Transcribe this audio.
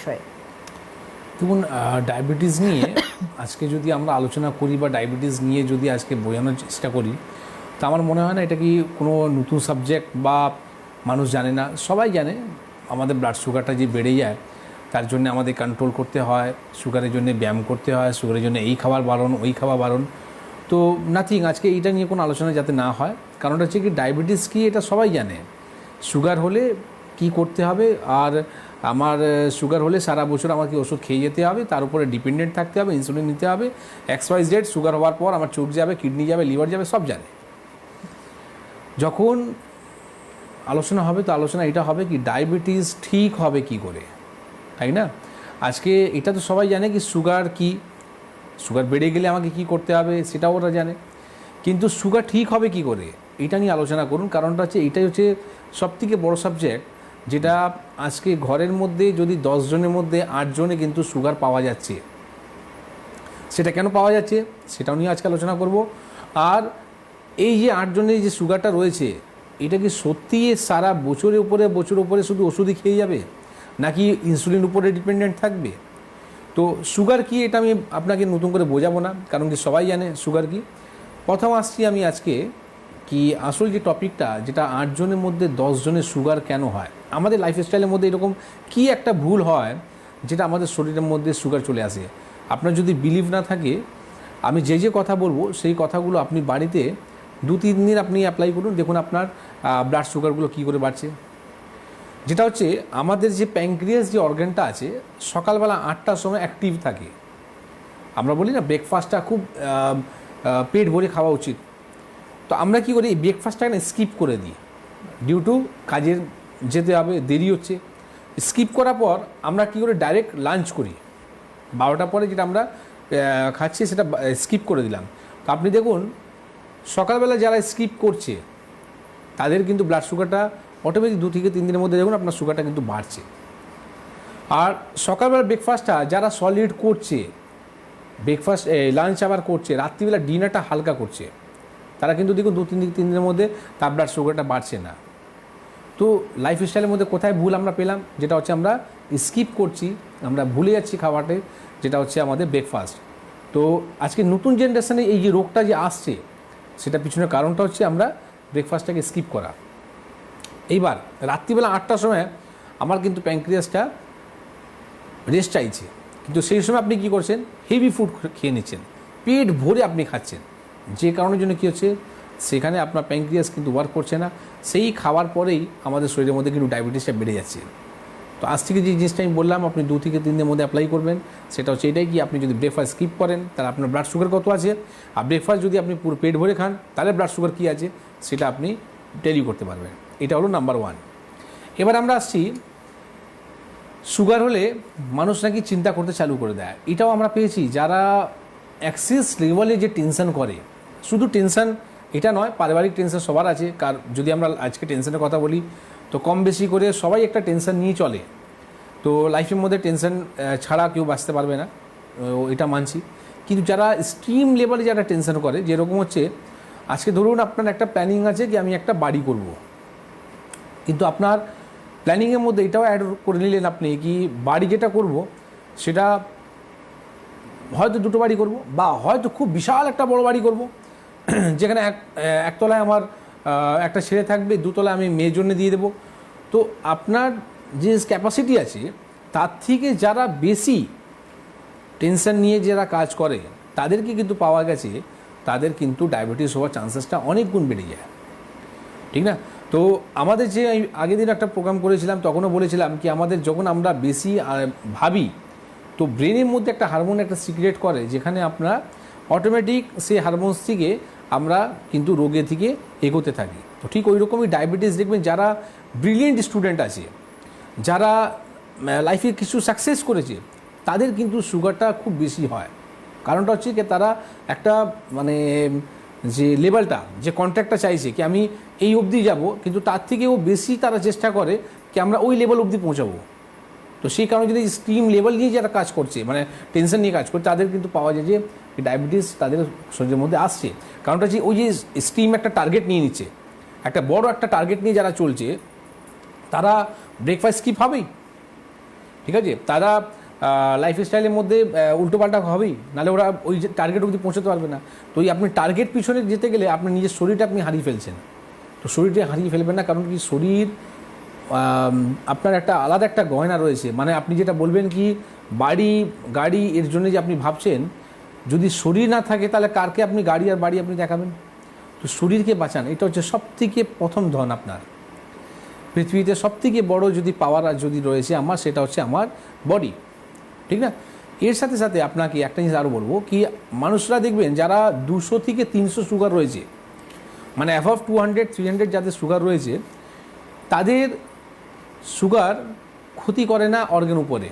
বিষয়ে দেখুন ডায়াবেটিস নিয়ে আজকে যদি আমরা আলোচনা করি বা ডায়াবেটিস নিয়ে যদি আজকে বোঝানোর চেষ্টা করি তা আমার মনে হয় না এটা কি কোনো নতুন সাবজেক্ট বা মানুষ জানে না। সবাই জানে আমাদের ব্লাড সুগারটা যে বেড়ে যায় তার জন্য আমাদের কন্ট্রোল করতে হয় সুগারের জন্য ব্যায়াম করতে হয় সুগারের জন্য এই খাবার বারণ ওই খাবার বারণ। তো নাথিং আজকে এইটা নিয়ে কোনো আলোচনা যাতে না হয়। কারণটা হচ্ছে কি ডায়াবেটিস কি এটা সবাই জানে। সুগার হলে কি করতে হবে? আর আমার সুগার হলে সারা বছর আমাকে ওষুধ খেয়ে যেতে হবে, তার উপরে ডিপেন্ডেন্ট থাকতে হবে ইনসুলিন নিতে হবে এক্স ওয়াই জেড সুগার হওয়ার পর আমার চোখ যাবে কিডনি যাবে লিভার যাবে, সব জানে যখন আলোচনা হবে তো আলোচনা এটা হবে কি ডায়াবেটিস ঠিক হবে কি করে? তাই না? আজকে এটা তো সবাই জানে কি সুগার কি? সুগার বেড়ে গেলে আমাকে কি করতে হবে, সেটাও ওরা জানে। কিন্তু সুগার ঠিক হবে কি করে? এটা নিয়ে আলোচনা করুন, কারণটা হচ্ছে এটাই হচ্ছে সবথেকে বড় সাবজেক্ট যেটা আজকে ঘরের মধ্যে যদি জনের মধ্যে আটজনে কিন্তু সুগার পাওয়া যাচ্ছে, সেটা কেন পাওয়া যাচ্ছে সেটাও নিয়ে আজকে আলোচনা করব। আর এই যে আটজনের যে সুগারটা রয়েছে, এটা কি সত্যি সারা বছরের উপরে বছর উপরে শুধু ওষুধই খেয়ে যাবে, নাকি ইনসুলিন উপরে ডিপেন্ডেন্ট থাকবে? তো সুগার কি এটা আমি আপনাকে নতুন করে বোঝাবো না, কারণ কি সবাই জানে সুগার কি। প্রথম আসছি আমি আজকে কি আসল যে টপিকটা যেটা আটজনের মধ্যে জনের সুগার কেন হয়? আমাদের লাইফস্টাইলের মধ্যে এরকম কি একটা ভুল হয়, যেটা আমাদের শরীরের মধ্যে সুগার চলে আসে? আপনার যদি বিলিভ না থাকে, আমি যে যে কথা বলব, সেই কথাগুলো আপনি বাড়িতে দু, তিন দিন আপনি অ্যাপ্লাই করুন, দেখুন আপনার ব্লাড সুগারগুলো কী করে বাড়ছে। যেটা হচ্ছে, আমাদের যে প্যাঙ্ক্রিয়াস যে অর্গানটা আছে, সকালবেলা আটটার সময় অ্যাক্টিভ থাকে। আমরা বলি না ব্রেকফাস্টটা খুব পেট ভরে খাওয়া উচিত। তো আমরা কি করি, এই ব্রেকফাস্টটাকে স্কিপ করে দিই। ডিউ টু কাজের যেতে হবে, দেরি হচ্ছে। স্কিপ করার পর আমরা কি করে ডাইরেক্ট লাঞ্চ করি। বারোটার পরে যেটা আমরা খাচ্ছি সেটা স্কিপ করে দিলাম। তো আপনি দেখুন, সকালবেলা যারা স্কিপ করছে, তাদের কিন্তু ব্লাড সুগারটা অটোমেটিক দু থেকে তিন দিনের মধ্যে দেখুন আপনার সুগারটা কিন্তু বাড়ছে। আর সকালবেলা ব্রেকফাস্টটা যারা সলিড করছে ব্রেকফাস্ট লাঞ্চ আবার করছে, রাত্রিবেলা ডিনারটা হালকা করছে, তারা কিন্তু দেখুন দু, তিন তিন দিনের মধ্যে তার ব্লাড সুগারটা বাড়ছে না। তো লাইফস্টাইলের মধ্যে কোথায় ভুল আমরা পেলাম? যেটা হচ্ছে আমরা স্কিপ করছি, আমরা ভুলে যাচ্ছি খাবারটা, যেটা হচ্ছে আমাদের ব্রেকফাস্ট তো আজকে নতুন জেনারেশনে এই যে রোগটা যে আসছে, সেটা পিছনের কারণটা হচ্ছে আমরা ব্রেকফাস্টটাকে স্কিপ করা। এইবার রাত্রিবেলা আটটার সময় আমার কিন্তু প্যাঙ্ক্রিয়াসটা রেস্ট চাইছে। কিন্তু সেই সময় আপনি কি করছেন? হেভি ফুড খেয়ে নিচ্ছেন। পেট ভরে আপনি খাচ্ছেন। যে কারণের জন্য কী হচ্ছে? সেখানে আপনার প্যাঙ্ক্রিয়াস কিন্তু ওয়ার্ক করছে না। সেই খাওয়ার পরেই আমাদের শরীরের মধ্যে কিন্তু ডায়াবেটিসটা বেড়ে যাচ্ছে। তো আজ থেকে যে জিনিসটা আমি বললাম, আপনি দু থেকে তিন দিনের মধ্যে অ্যাপ্লাই করবেন, সেটা হচ্ছে এটাই কি আপনি যদি ব্রেকফাস্ট স্কিপ করেন, তাহলে আপনার ব্লাড সুগার কত আছে? আর ব্রেকফাস্ট যদি আপনি পুরো পেট ভরে খান, তাহলে ব্লাড সুগার কী আছে? সেটা আপনি টেলি করতে পারবেন। এটা হলো নাম্বার ওয়ান এবার আমরা আসছি সুগার হলে মানুষ নাকি চিন্তা করতে চালু করে দেয়। এটাও আমরা পেয়েছি, যারা অ্যাক্সিস লেভেলে যে টেনশন করে, শুধু টেনশন এটা নয়, পারিবারিক টেনশন সবার আছে। কার, যদি আমরা আজকে টেনশনের কথা বলি, তো কম বেশি করে সবাই একটা টেনশন নিয়ে চলে। তো লাইফের মধ্যে টেনশন ছাড়া কেউ বাঁচতে পারবে না। এটা মানছি। কিন্তু যারা স্ট্রিম লেভেলে যারা টেনশন করে, যেরকম হচ্ছে, আজকে ধরুন আপনার একটা প্ল্যানিং আছে কি আমি একটা বাড়ি করব। কিন্তু আপনার প্ল্যানিংয়ের মধ্যে এটাও অ্যাড করে নিলেন আপনি কি বাড়ি যেটা করব, সেটা হয়তো দুটো বাড়ি করব বা হয়তো খুব বিশাল একটা বড় বাড়ি করব। যেখানে এক, একতলায় আমার একটা ছেলে থাকবে, দুতলায় আমি মেয়ের জন্য দিয়ে দেবো। তো আপনার যে ক্যাপাসিটি আছে, তার থেকে যারা বেশি টেনশন নিয়ে যারা কাজ করে, তাদেরকে কিন্তু পাওয়া গেছে তাদের কিন্তু ডায়াবেটিস হওয়ার চান্সেসটা অনেক গুণ বেড়ে যায়। ঠিক না? তো আমাদের যে আগের দিন একটা প্রোগ্রাম করেছিলাম, তখনও বলেছিলাম কি আমাদের যখন আমরা বেশি ভাবি, তো ব্রেনের মধ্যে একটা হারমোন একটা সিক্রেট করে, যেখানে আপনার অটোমেটিক সেই হারমোনস থেকে আমরা কিন্তু রোগে থেকে এগোতে থাকি। তো ঠিক ওই রকমই ডায়াবেটিস দেখবেন যারা ব্রিলিয়েন্ট স্টুডেন্ট আছে, যারা লাইফে কিছু সাকসেস করেছে, তাদের কিন্তু সুগারটা খুব বেশি হয়। কারণটা হচ্ছে কি তারা একটা মানে যে লেভেলটা যে কন্ট্রাক্টটা চাইছে কি আমি এই অবধি যাব, কিন্তু তার থেকেও বেশি তারা চেষ্টা করে কি আমরা ওই লেভেল অবধি পৌঁছাবো। তো সেই কারণে যদি স্ট্রিম লেভেল নিয়ে যারা কাজ করছে মানে টেনশন নিয়ে কাজ করছে, তাদের কিন্তু পাওয়া যায় যে ডায়াবেটিস তাদের শরীরের মধ্যে আসছে। কারণটা হচ্ছে ওই যে স্ট্রিম একটা টার্গেট নিয়ে নিচ্ছে। একটা বড় একটা টার্গেট নিয়ে যারা চলছে, তারা ব্রেকফাস্ট স্কিপ হবেই। ঠিক আছে? তারা লাইফ স্টাইলের মধ্যে উল্টোপাল্টা হবেই। নাহলে ওরা ওই যে টার্গেট অবধি পৌঁছতে পারবে না। তো ওই আপনি টার্গেট পিছনে যেতে গেলে আপনার নিজের শরীরটা আপনি হারিয়ে ফেলছেন। তো শরীরটা হারিয়ে ফেলবেন না, কারণ কি শরীর আপনার একটা আলাদা একটা গয়না রয়েছে। মানে আপনি যেটা বলবেন কি, বাড়ি, গাড়ি এর জন্য যে আপনি ভাবছেন, যদি শরীর না থাকে তাহলে কারকে আপনি গাড়ি আর বাড়ি আপনি দেখাবেন? তো শরীরকে বাঁচান, এটা হচ্ছে সব থেকে প্রথম ধন আপনার। পৃথিবীতে সব থেকে বড় যদি পাওয়ার আর যদি রয়েছে আমার, সেটা হচ্ছে আমার বডি ঠিক না? এর সাথে সাথে আপনাকে একটা জিনিস আরও বলব কি, মানুষরা দেখবেন যারা দুশো থেকে তিনশো সুগার রয়েছে মানে above two hundred three hundred যাদের সুগার রয়েছে, তাদের সুগার ক্ষতি করে না অর্গেন উপরে।